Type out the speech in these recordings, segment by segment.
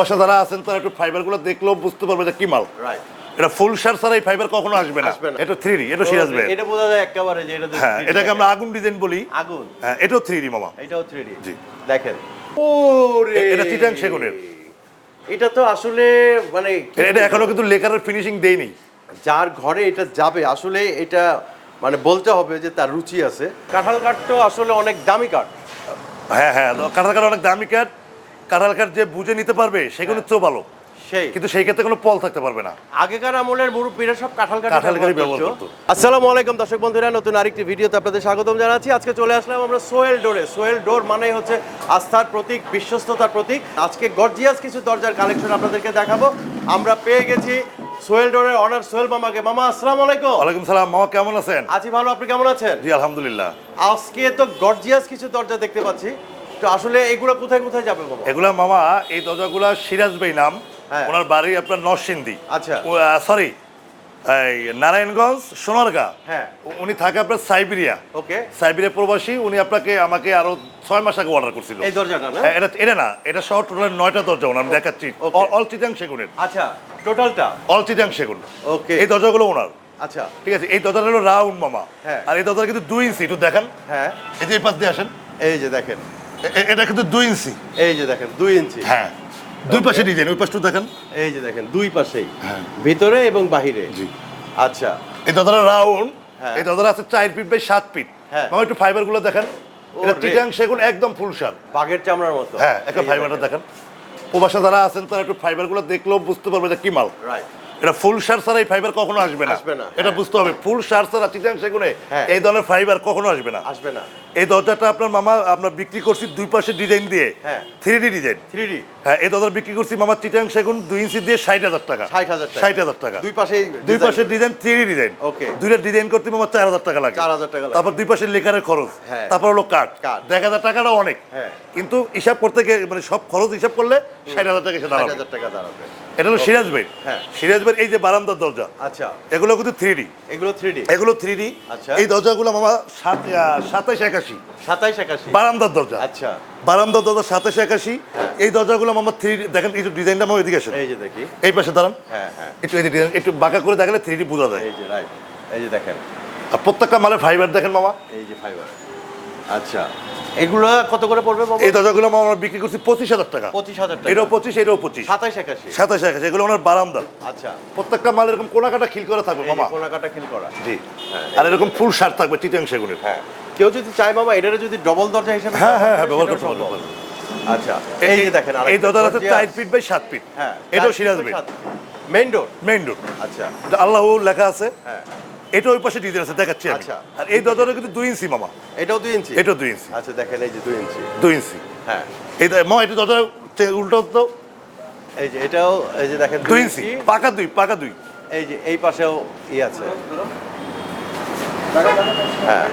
বাসা যারা আছেন তারা একটু ফাইবারগুলো দেখলেও বুঝতে পারবে যে কি মাল। রাইট এটা ফুল শার ছাড়া এই ফাইবার কখনো আসবে না। এটা থ্রি ডি এটা সিরাজ ভাই এটা বোঝা যায় একেবারে যে এটা হ্যাঁ এটাকে আমরা আগুন ডিজাইন বলি। আগুন। হ্যাঁ এটাও থ্রি ডি মামা। এটাও 3D জি। দেখেন। ওরে। এটা চিটাং সেগুনের। এটা তো আসলে মানে এটা এখনও কিন্তু লেকারের ফিনিশিং দেয়নি। যার ঘরে এটা যাবে আসলে এটা মানে বলতে হবে যে তার রুচি আছে। কাঁঠাল কাঠ তো আসলে অনেক দামি কাঠ। হ্যাঁ হ্যাঁ কাঁঠাল কাঠ অনেক দামি কাঠ। কাঁঠাল কাঠ যে বুঝে নিতে পারবে সেগুলো তো ভালো। সেই। কিন্তু সেই ক্ষেত্রে কোনো পল থাকতে পারবে না। আগেকার আমলের মুরব্বীরা সব কাঁঠাল কাঁঠাল ব্যবহার করতো। আসসালামু আলাইকুম দর্শক বন্ধুরা নতুন আরেকটি ভিডিওতে আপনাদের স্বাগতম জানাচ্ছি। আজকে চলে আসলাম আমরা সোয়েল ডোরে। সোয়েল ডোর মানেই হচ্ছে আস্থার প্রতীক বিশ্বস্ততার প্রতীক। আজকে গর্জিয়াস কিছু দরজার কালেকশন আপনাদেরকে দেখাবো। আমরা পেয়ে গেছি সোহেল ডোরের অনার সোহেল মামাকে। মামা আসসালামু আলাইকুম। ওয়ালাইকুম সালাম। মামা কেমন আছেন? আছি ভালো আপনি কেমন আছেন? জি আলহামদুলিল্লাহ। আজকে তো গর্জিয়াস কিছু দরজা দেখতে পাচ্ছি। তো আসলে এগুলো কোথায় কোথায় যাবে বাবা? এগুলা মামা এই দরজাগুলা সিরাজ ভাই নাম হ্যাঁ। ওনার বাড়ি আপনার নরসিংদী। আচ্ছা। সরি এই নারায়ণগঞ্জ সোনারগাঁ। হ্যাঁ। উনি থাকে আপনার সাইবেরিয়া। ওকে। সাইবেরিয়া প্রবাসী উনি আপনাকে আমাকে আরও ছয় মাস আগে অর্ডার করছিল। এই দরজাটা না? হ্যাঁ, এটা এটা না এটা সহ টোটাল নয়টা দরজা ওনার আমি দেখাচ্ছি. অল চিটাং সেগুনের। আচ্ছা টোটালটা অল চিটাং সেগুন। ওকে। এই দরজাগুলো ওনার। আচ্ছা। ঠিক আছে এই দরজাটা হলো রাউন্ড মামা। হ্যাঁ। আর এই দরজা কিন্তু দুই ইঞ্চি একটু দেখেন। হ্যাঁ। এই যে এই পাশ দিয়ে আসেন। এই যে দেখেন। এটা কিন্তু দুই ইঞ্চি। এই যে দেখেন দুই ইঞ্চি। হ্যাঁ। দুই পাশে ডিজাইন ওই পাশটা দেখেন। এই যে দেখেন দুই পাশেই। হ্যাঁ। ভিতরে এবং বাহিরে। জি। আচ্ছা। এই দরজাটা রাউন্ড হ্যাঁ। এই দরজাটা আছে চার ফিট বাই সাত ফিট হ্যাঁ। একটু ফাইবারগুলো দেখেন এটা। চিটাং সেগুন একদম ফুল সার বাঘের চামড়ার মতো। হ্যাঁ একটা ফাইবারটা দেখেন। প্রবাসা যারা আছেন তারা একটু ফাইবারগুলো দেখলেও বুঝতে পারবে যে কি মাল। রাইট এটা ফুল সার ছাড়া এই ফাইবার কখনো আসবে না। আসবে না, এটা হ্যাঁ। বুঝতে হবে ফুল সার ছাড়া চিটাং সেগুনে হ্যাঁ। এই ধরনের ফাইবার কখনো আসবে না। আসবে না। এই দরজাটা আপনার মামা আপনার বিক্রি করছি দুই পাশে ডিজাইন দিয়ে। Three D design three D হ্যাঁ এই দরজা বিক্রি করছি মামা চিটাং সেগুন দুই ইঞ্চি দিয়ে ষাট হাজার টাকা। ষাট হাজার টাকা। দুই পাশে দুই পাশে design three D design okay দুইটা ডিজাইন করতে মামা চার হাজার টাকা লাগে। 4,000 টাকা লাগে। তারপর দুই পাশের লেখারের খরচ। হ্যাঁ। তারপর হলো কাঠ কাঠ। দেখ হাজার টাকাটা অনেক। কিন্তু হিসাব করতে গিয়ে মানে সব খরচ হিসাব করলে ষাট হাজার টাকা দাঁড়াবে। হাজার টাকা দাঁড়াবে। এটা হলো সিরাজ ভাই হ্যাঁ। সিরাজ ভাই এই যে বারান্দার দরজা। আচ্ছা। এগুলো কিন্তু থ্রি ডি এগুলো থ্রি ডি এগুলো থ্রি ডি আচ্ছা। এই দরজাগুলো মামা সাত সাতাইশ একাশি। সাতাইশ একাশি। বারান্দার দরজা। আচ্ছা। বারান্দার দরজা সাতাশ একাশি। এই দরজাগুলো আমার থ্রি দেখেন এই যে ডিজাইনটা আমার এদিকে আসেন। এই যে দেখি। এই পাশে দাঁড়ান। হ্যাঁ হ্যাঁ। একটু এই ডিজাইন একটু বাঁকা করে দেখালে থ্রি ডি বোঝা যায়। এই যে রাইট এই যে দেখেন। আর প্রত্যেকটা মালের ফাইবার দেখেন মামা এই যে ফাইবার আচ্ছা। এগুলো কত করে পড়বে বাবা? এই দরজাগুলো আমরা বিক্রি করছি পঁচিশ হাজার টাকা। পঁচিশ হাজার টাকা। এটাও পঁচিশ এটাও পঁচিশ। সাতাইশ একাশি। সাতাশ একাশি এগুলো ওনার বারান্দা। আচ্ছা। প্রত্যেকটা মাল এরকম কোনাকাটা খিল করে থাকবে মামা। কোনাকাটা খিল করা। জি। হ্যাঁ। আর এরকম ফুল শার্ট থাকবে চিটাং সেগুনের হ্যাঁ। কেউ যদি চায় বাবা এটারে যদি ডবল দরজা হিসেবে হ্যাঁ হ্যাঁ হ্যাঁ ব্যবহার করতে। পারবে। আচ্ছা এই যে দেখেন এই দরজা আছে। চার ফিট বাই সাত ফিট হ্যাঁ এটাও Siraj main door main road আচ্ছা। আল্লাহ লেখা আছে। হ্যাঁ। এটা ওই পাশে ডিজাইন আছে দেখাচ্ছি আচ্ছা। আর এই দরজাটা কিন্তু দুই ইঞ্চি মামা। এটাও দুই ইঞ্চি? এটাও দুই ইঞ্চি। আচ্ছা দেখেন এই যে দুই ইঞ্চি। দুই ইঞ্চি। হ্যাঁ। এই মা এটা দরজা উল্টো তো? এই যে এটাও এই যে দেখেন দুই ইঞ্চি। পাকা দুই পাকা দুই। এই যে এই পাশেও ই আছে। হ্যাঁ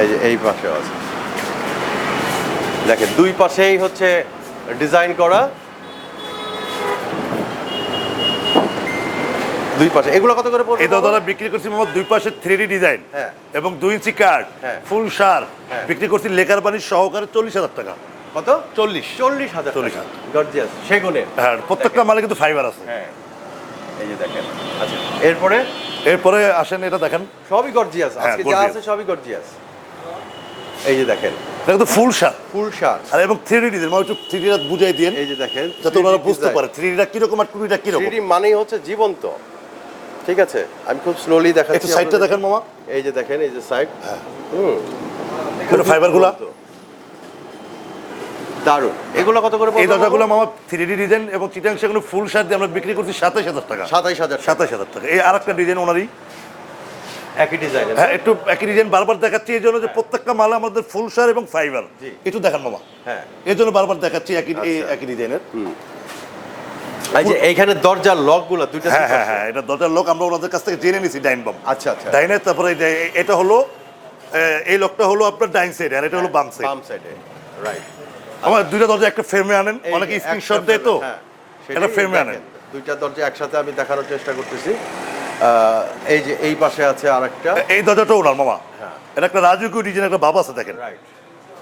এই যে এই পাশেও আছে। দেখেন দুই পাশেই হচ্ছে ডিজাইন করা। দুই পাশে। এগুলো কত করে পড়বে এই দরজাটা বিক্রি করছি দুই পাশে থ্রি ডিজাইন হ্যাঁ। এবং দুই ইঞ্চি হ্যাঁ। ফুল সার। বিক্রি করছি লেকার সহকারে চল্লিশ হাজার টাকা। কত? চল্লিশ। চল্লিশ হাজার চল্লিশ টাকা। গর্জিয়াস সেগুনের হ্যাঁ প্রত্যেকটা মালে কিন্তু ফাইবার আছে। হ্যাঁ। এই যে দেখেন। আচ্ছা এরপরে? এরপরে আসেন এটা দেখেন। সবই গর্জিয়াস আজকে যা আছে সবই গর্জিয়াস এই যে দেখেন। এটা কিন্তু ফুল ফুল শার্ট আর এবং থ্রি ডিজাইন একটু থ্রি ডিটা বুঝাই দিন এই যে দেখেন যাতে ওনারা বুঝতে পারে থ্রি ডিটা কীরকম আর টু ডিটা কীরকম 3D মানেই হচ্ছে জীবন্ত। ঠিক আছে? আমি খুব স্লোলি দেখাচ্ছি একটু সাইডটা। দেখেন মামা। এই যে দেখেন এই যে সাইড হ্যাঁ। হুম। এগুলো ফাইবারগুলা জীবন্ত। দারুণ। এগুলো কত করে এই দরজাগুলো মামা? থ্রি ডি ডিজাইন এবং চিটাং সেগুলো ফুল সার দিয়ে আমরা বিক্রি করছি সাতাশ হাজার টাকা। সাতাইশ হাজার সাতাশ হাজার টাকা। এই আর একটা ডিজাইন ওনারই। একই ডিজাইন হ্যাঁ একটু একই ডিজাইন বারবার দেখাচ্ছি এই জন্য যে প্রত্যেকটা মাল আমাদের ফুল সার এবং ফাইবার। একটু দেখান মামা। হ্যাঁ। এই জন্য বারবার দেখাচ্ছি একই আচ্ছা। একই ডিজাইনের এই যে এইখানে দরজার লকগুলো দুইটা হ্যাঁ হ্যাঁ হ্যাঁ এটা দরজার লোক আমরা ওনাদের কাছ থেকে জেনে নিছি ডাইন বাম। আচ্ছা আচ্ছা। ডাইনের তারপরে এটা হলো এই লোকটা হলো আপনার ডাইন সাইড আর এটা হলো বাম সাইড। বাম সাইডে রাইট আমার দুইটা দরজা একটা ফ্রেমে আনেন অনেকে স্ক্রিনশট দেয় তো হ্যাঁ, এটা ফ্রেমে আনেন। দুইটা দরজা একসাথে আমি দেখানোর চেষ্টা করতেছি। এই যে এই পাশে আছে আরেকটা। এই দরজাটা ওনার মামা। হ্যাঁ। এটা একটা রাজকীয় ডিজাইন একটা বাবা আছে দেখেন। রাইট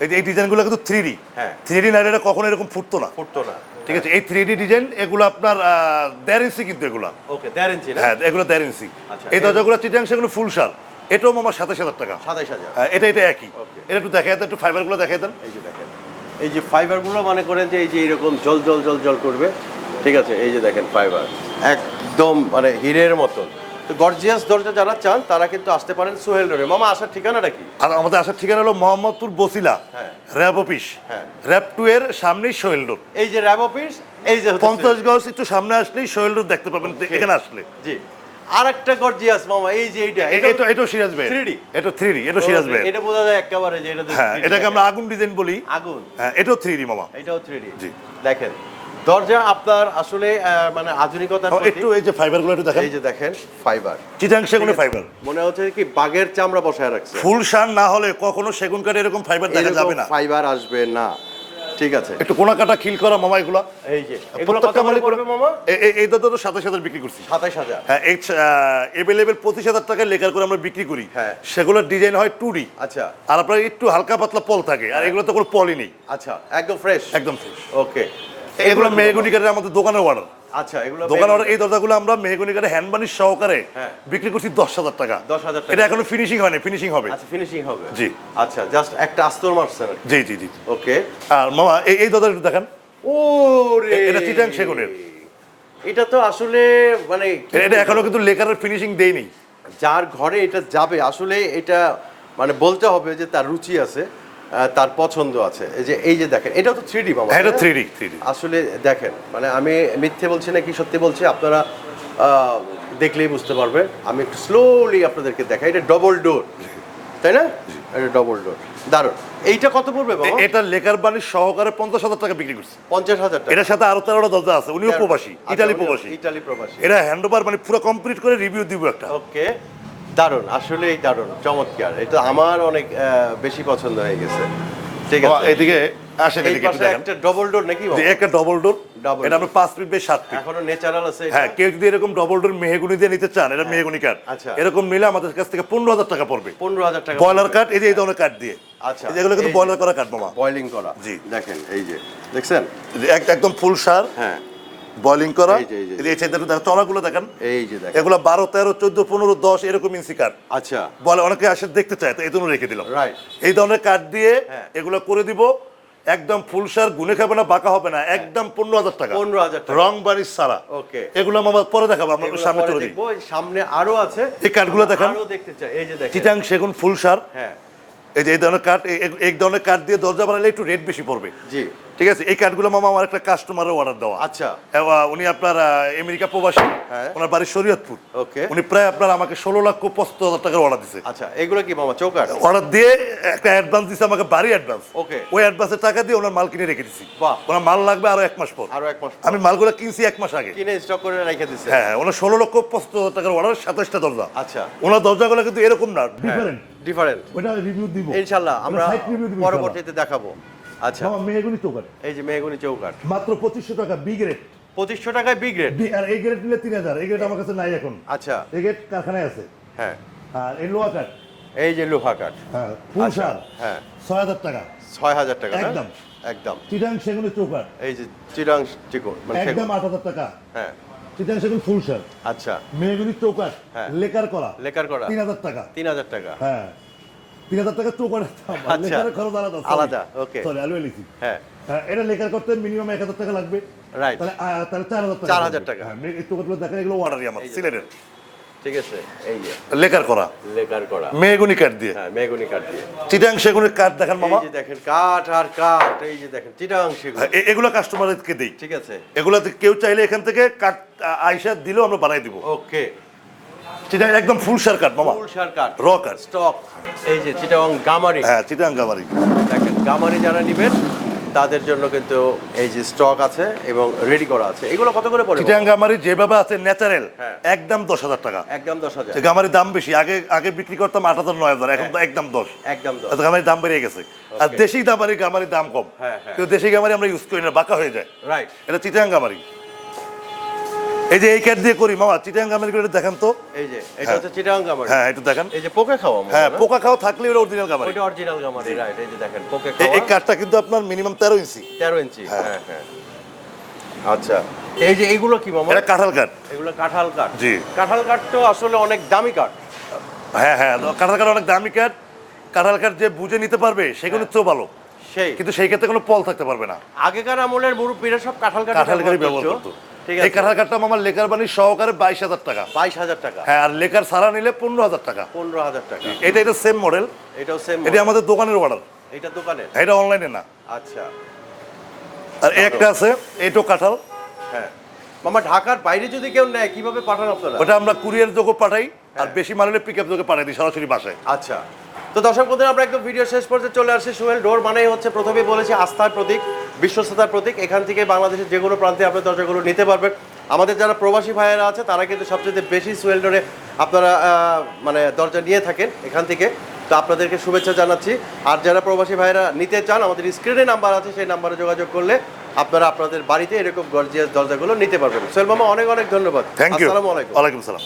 এই যে এই ডিজাইনগুলো কিন্তু থ্রি ডি হ্যাঁ। থ্রি ডি নাইট এটা কখনো এরকম ফুটতো না। ফুটতো না। ঠিক আছে এই থ্রি ডি ডিজাইন এগুলো আপনার দেড় ইঞ্চি কিন্তু এগুলো। ওকে দেড় ইঞ্চি হ্যাঁ এগুলো দেড় ইঞ্চি আচ্ছা, এই দরজাগুলো চিটাং সেগুলো ফুল সার এটাও আমার সাতাশ হাজার টাকা। সাতাশ হাজার। হ্যাঁ, এটা এটা একই. এটা একটু দেখা একটু ফাইবারগুলো দেখা দেন। এই যে দেখেন। এই যে ফাইবারগুলো মনে করেন যে এই যে এরকম জল জল জল জল করবে। ঠিক আছে এই যে দেখেন ফাইবার একদম মানে হীরের মতন। তো গর্জিয়াস দরজা যারা চান তারা কিন্তু আসতে পারেন সোহেল রোডে। মামা আসার ঠিকানাটা কি আর আমাদের আসার ঠিকানা হলো মোহাম্মদপুর বসিলা হ্যাঁ। RAB office. হ্যাঁ। র্যাব টু এর সামনেই সোহেল রোড। এই যে র্যাব অফিস এই যে হচ্ছে- পঞ্চাশ গজ একটু সামনে আসলেই সোহেল রোড দেখতে পাবেন এখানে আসলে। জি। আর একটা গর্জিয়াস মামা এই যে এইটা এটা এটা সিরাজ ভাই 3D? এটা থ্রি ডি এটা সিরাজ ভাই এটা বোঝা যায় একেবারে যে এটা হ্যাঁ এটাকে আমরা আগুন ডিজাইন বলি। আগুন। হ্যাঁ এটাও থ্রি ডি মামা। এটাও থ্রি জি। দেখেন। দরজা আপনার আসলে মানে আধুনিকতার ও, একটু এই যে ফাইবারগুলো একটু দেখেন। এই যে দেখেন ফাইবার চিটাং সেগুলো ফাইবার মনে হচ্ছে কি বাগের চামড়া বসায় রাখছে। ফুল শান না হলে কখনো সেগুন কাঠে এরকম ফাইবার দেখা যাবে না। ফাইবার আসবে না। ঠিক আছে। একটু কোনা কাটা খিল করা মামা এগুলা। এই যে এগুলো কত করে পড়বে মামা? এই দাদা তো সাতাশ হাজার বিক্রি করছি। সাতাইশ হাজার। হ্যাঁ এই পঁচিশ হাজার টাকায় লেকার করে আমরা বিক্রি করি। হ্যাঁ। সেগুলোর ডিজাইন হয় টু ডি আচ্ছা। আর আপনার একটু হালকা পাতলা পল থাকে আর এগুলো তো কোনো পলই নেই। আচ্ছা একদম ফ্রেশ একদম ফ্রেশ ওকে এগুলো মেহগুনি কাঠের আমাদের দোকানের অর্ডার আচ্ছা এগুলো দোকান অর্ডার এই দরজাগুলো আমরা মেহগুনি কাঠে হ্যান্ড বানিশ সহকারে হ্যাঁ। বিক্রি করছি দশ হাজার টাকা। 10,000 টাকা। এটা এখনও ফিনিশিং হয়নি ফিনিশিং হবে। আচ্ছা ফিনিশিং হবে। জি। আচ্ছা জাস্ট একটা আস্তর মারছেন জি জি জি। ওকে। আর মামা এই দেখান। ওরে! এ- এটা চিটাং সেগুনের। এটা তো আসলে মানে এটা এখনও কিন্তু লেকারের ফিনিশিং দেয়নি। যার ঘরে এটা যাবে আসলে এটা মানে বলতে হবে যে তার রুচি আছে। তার পছন্দ আছে। এই যে এই যে দেখেন এটা তো থ্রি ডি বাবা হ্যাঁ এটা থ্রি ডি থ্রি ডি আসলে দেখেন মানে আমি মিথ্যে বলছি না কি সত্যি বলছি আপনারা দেখলেই বুঝতে পারবে। আমি একটু স্লোলি আপনাদেরকে দেখাই এটা ডবল ডোর তাই না? এটা ডবল ডোর দারুণ। এইটা কত পড়বে বাবা? এটা লেকার বানিশ সহকারে পঞ্চাশ হাজার টাকা বিক্রি করছি। পঞ্চাশ হাজার টাকা। এটার সাথে আরও তেরোটা দরজা আছে উনিও প্রবাসী আচ্ছা, ইটালি প্রবাসী। ইটালি প্রবাসী। এটা হ্যান্ড ওভার মানে পুরো কমপ্লিট করে রিভিউ দিব একটা। ওকে দারুণ আসলেই দারুণ চমৎকার। এটা আমার অনেক বেশি পছন্দ হয়ে গেছে। ঠিক আছে। এদিকে আসেন একটা ডবল ডোর নাকি বাবা? একটা ডবল ডোর এটা আমরা পাঁচ ফিট বাই সাত ফিট এখনও ন্যাচারাল আছে হ্যাঁ কেউ যদি এরকম ডবল ডোর মেহগুনি দিয়ে নিতে চান এটা মেহগুনি কাঠ আচ্ছা। এরকম নিলে আমাদের কাছ থেকে পনেরো হাজার টাকা পড়বে। পনেরো হাজার টাকা বয়লার কাঠ এই যে এই ধরনের কাঠ দিয়ে। আচ্ছা, এগুলো কিন্তু বয়লার করা কাঠ মামা। বয়লিং করা। জি। দেখেন এই যে। দেখছেন? একদম ফুল সার। হ্যাঁ। বয়লিং করা। এই যে, দেখেন চড়াগুলো দেখেন। এই যে দেখেন। এগুলো বারো তেরো চোদ্দ পনেরো দশ এরকম ইঞ্চি কাঠ আচ্ছা। বলে অনেকে আসে দেখতে চায় তো এই জন্য রেখে দিলাম. এই ধরনের কাঠ দিয়ে হ্যাঁ। এগুলো করে দিব। একদম ফুল সার গুনে খাবে না বাঁকা হবে না। একদম পনেরো হাজার টাকা। 15,000 টাকা। রং বাড়ির সারা। ওকে এগুলো আমার পরে দেখাবো আমরা সামনে চলে দিই। সামনে আরও আছে। এই কাঠগুলো দেখান। আরও দেখতে চাই। এই যে দেখেন। চিটাং সেগুন ফুল সার হ্যাঁ। এই যে এই ধরনের কাঠ এই ধরনের কাঠ দিয়ে দরজা বানালে একটু রেট বেশি পড়বে। জি। ঠিক আছে এই কাঠগুলো মামা আমার একটা কাস্টমারের অর্ডার দেওয়া। আচ্ছা। উনি আপনার আমেরিকা প্রবাসী। হ্যাঁ। ওনার বাড়ি শরীয়তপুর। ওকে। উনি প্রায় আপনার আমাকে ষোলো লক্ষ পঁচাত্তর হাজার টাকার অর্ডার দিছে। আচ্ছা এগুলো কি মামা চৌকাট অর্ডার দিয়ে একটা অ্যাডভান্স দিছে আমাকে বাড়ি অ্যাডভান্স Okay. ওই অ্যাডভান্সের টাকা দিয়ে ওনার মাল কিনে রেখে দিছি। বাহ। ওনার মাল লাগবে আরও এক মাস পর। আরও এক মাস। আমি মালগুলো কিনছি এক মাস আগে। কিনে স্টক করে রেখে দিছে। হ্যাঁ হ্যাঁ, ওনার ষোলো লক্ষ পঁচাত্তর হাজার টাকার অর্ডার সাতাশটা দরজা। আচ্ছা। ওনার দরজাগুলো কিন্তু এরকম না। ডিফারেন্ট ডিফারেন্ট ওটা রিভিউ দিব। ইনশাল্লাহ আমরা পরবর্তীতে দেখাবো। আচ্ছা। মেহগুনি চৌকাট এই যে মেহগুনি চৌকাট মাত্র পঁচিশশো টাকা বি গ্রেড পঁচিশশো টাকায় বি গ্রেড আর এই গ্রেড নিলে তিন হাজার। এই গ্রেড আমার কাছে নাই এখন। আচ্ছা। এই গ্রেড কারখানায় আছে। হ্যাঁ। আর এই লোয়া কাঠ। এই যে লোহা কাঠ। হ্যাঁ ফুল আচ্ছা, সার হ্যাঁ। ছয় হাজার টাকা। ছয় হাজার টাকা একদম। একদম। চিটাং সেগুনের চৌকাট এই যে চিরাং চিকন মানে একদম আট হাজার টাকা। হ্যাঁ। চিটাং সেগুন ফুল সার আচ্ছা। মেহগুনি চৌকাট হ্যাঁ। লেকার করা। লেকার করা। তিন হাজার টাকা। তিন হাজার টাকা। হ্যাঁ। তিন হাজার টাকা দাম আর আচ্ছা। খরচ আলাদা আলাদা, okay. সরি আলু লিখি। হ্যাঁ। হ্যাঁ এটা লেকার করতে মিনিমাম এক হাজার টাকা লাগবে। Right. তাহলে তাহলে চার হাজার টাকা 4,000 লাগবে। টাকা। হ্যাঁ দেখেন এগুলো অর্ডারই আমার সিলেটের। ঠিক আছে এই যে। লেকার করা। লেকার করা। মেহগুনি কাঠ দিয়ে। হ্যাঁ কাঠ দিয়ে। চিটাং সেগুনের কাঠ দেখান এই মামা যে দেখেন কাঠ আর কাঠ এই যে দেখেন চিটাং সেগুন। হ্যাঁ, এ- এগুলো কাস্টমারকে দেই। ঠিক আছে। এগুলো কেউ চাইলে এখান থেকে কাঠ আইসা দিলেও আমরা বানাই দিব। ওকে চিটাং একদম ফুল সার কাঠ মামা। ফুল সার কাঠ র কাঠ স্টক এই যে চিটাং গামারি। হ্যাঁ চিটাং গামারি। দেখেন গামারি যারা নেবেন তাদের জন্য কিন্তু এই যে স্টক আছে এবং রেডি করা আছে। এগুলো কত করে পড়ে? চিটাং গামারি যেভাবে আছে ন্যাচারাল হ্যাঁ। একদম দশ হাজার টাকা। একদম দশ হাজার। গামারির দাম বেশি। আগে আগে বিক্রি করতাম আট হাজার নয় হাজার এখন তো একদম দশ। একদম দশ। আচ্ছা, গামারির দাম বেড়ে গেছে। আর. দেশি গামারি গামারির দাম কম। হ্যাঁ, হ্যাঁ। কিন্তু দেশি গামারি আমরা ইউজ করি না বাঁকা হয়ে যায়। রাইট এটা চিটাং গামারি। এই যে এই কাঠ দিয়ে করি মামা চিটাং গামারি করে দেখান তো। এই যে এটা হ্যাঁ। হচ্ছে চিটাং গামারি। হ্যাঁ একটু দেখান। এই যে পোকে খাওয়া হ্যাঁ পোকা খাওয়া থাকলে ওটা অরিজিনাল গামারি। ওইটা অরিজিনাল গামারি রাইট এই যে দেখেন পোকে খাওয়া এই কাঠটা কিন্তু আপনার মিনিমাম তেরো ইঞ্চি। তেরো ইঞ্চি হ্যাঁ। হ্যাঁ হ্যাঁ। আচ্ছা এই যে এইগুলো কি মামা? এটা কাঁঠাল কাঠ। এগুলো কাঁঠাল কাঠ। জি। কাঁঠাল কাঠ তো আসলে অনেক দামি কাঠ। হ্যাঁ হ্যাঁ কাঁঠাল কাঠ অনেক দামি কাঠ। কাঁঠাল কাঠ যে বুঝে নিতে পারবে সেগুলো। চেয়েও ভালো সেই। কিন্তু সেই ক্ষেত্রে কোনো পল থাকতে পারবে না। আগেকার আমলের মুরব্বীরা সব কাঁঠাল কাঠ কাঁঠাল কাঠই ব্যবহার করতো। এই আছে। কাঁঠাল কাঠটা আমার লেকার বাণী সহকারে বাইশ হাজার টাকা। বাইশ হাজার টাকা। হ্যাঁ আর লেকার সারা নিলে পনেরো হাজার টাকা। পনেরো হাজার টাকা। এটা এটা সেম মডেল এটাও সেম এটা আমাদের দোকানের অর্ডার এটা দোকানের? এটা অনলাইনে না। আচ্ছা। আর একটা আছে এটো কাঁঠাল। হ্যাঁ। মামা ঢাকার বাইরে যদি কেউ নেয় কীভাবে পাঠান আপনারা? ওটা আমরা কুরিয়ার যোগে পাঠাই আর হ্যাঁ। বেশি মারলে পিক আপ যোগে পাঠাই দিই সরাসরি বাসায়। আচ্ছা। তো দর্শক বন্ধুরা আমরা একদম ভিডিও শেষ পর্যন্ত চলে আসছি সোহেল ডোর মানেই হচ্ছে প্রথমেই বলেছি আস্থার প্রতীক বিশ্বস্ততার প্রতীক। এখান থেকে বাংলাদেশের যে কোনো প্রান্তে আপনি দরজাগুলো নিতে পারবেন। আমাদের যারা প্রবাসী ভাইয়েরা আছে তারা কিন্তু সবচেয়ে বেশি সোহেল ডোরে আপনারা আহ, মানে দরজা নিয়ে থাকেন এখান থেকে। তো আপনাদেরকে শুভেচ্ছা জানাচ্ছি। আর যারা প্রবাসী ভাইয়েরা নিতে চান আমাদের স্ক্রিনে নাম্বার আছে সেই নাম্বারে যোগাযোগ করলে আপনারা আপনাদের বাড়িতে এরকম গর্জিয়াস দরজাগুলো নিতে পারবেন। সোহেল মামা অনেক অনেক ধন্যবাদ। থ্যাংক ইউ আসসালামু আলাইকুম। ওয়ালাইকুম সালাম